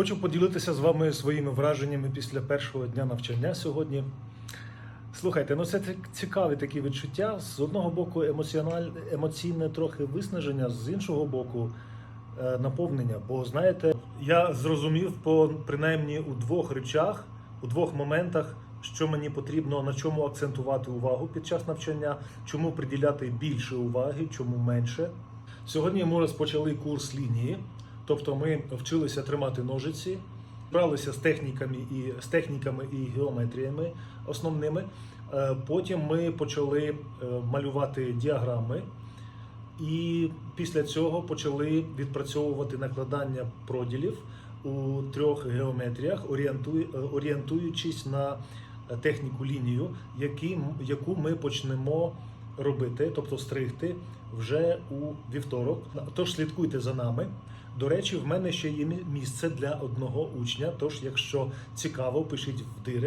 Хочу поділитися з вами своїми враженнями після першого дня навчання сьогодні. Слухайте, ну це цікаві такі відчуття. З одного боку, емоційне трохи виснаження, з іншого боку, е, наповнення. Бо знаєте, я зрозумів по принаймні у двох речах, у двох моментах, що мені потрібно, на чому акцентувати увагу під час навчання, чому приділяти більше уваги, чому менше. Сьогодні ми розпочали курс лінії, тобто ми вчилися тримати ножиці, бралися з техніками і з техніками і геометріями основними. Е, Потім ми почали е, малювати діаграми, і після цього почали відпрацьовувати накладання проділів у трьох геометріях, е, орієнтуючись на техніку лінію, яку ми почнемо робити, тобто стригти вже у вівторок. Тож слідкуйте за нами. До речі, в мене ще є місце для одного учня. Тож, якщо цікаво, пишіть в директ.